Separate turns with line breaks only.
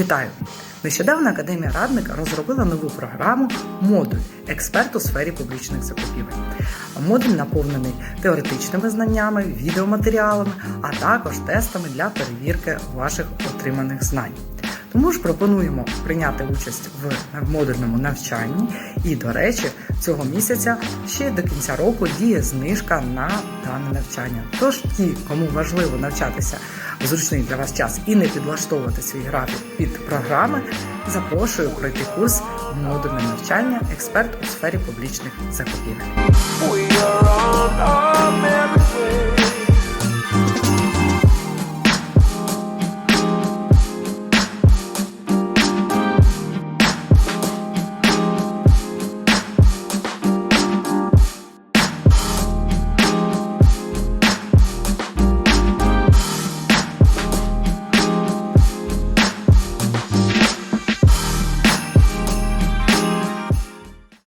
Вітаю! Нещодавно Академія Радника розробила нову програму Модуль Експерт у сфері публічних закупівель. Модуль наповнений теоретичними знаннями, відеоматеріалами, а також тестами для перевірки ваших отриманих знань. Тому ж пропонуємо прийняти участь в модульному навчанні. І, до речі, цього місяця ще до кінця року діє знижка на дане навчання. Тож ті, кому важливо навчатися в зручний для вас час і не підлаштовувати свій графік під програми, запрошую пройти курс модульне навчання експерт у сфері публічних закупівель.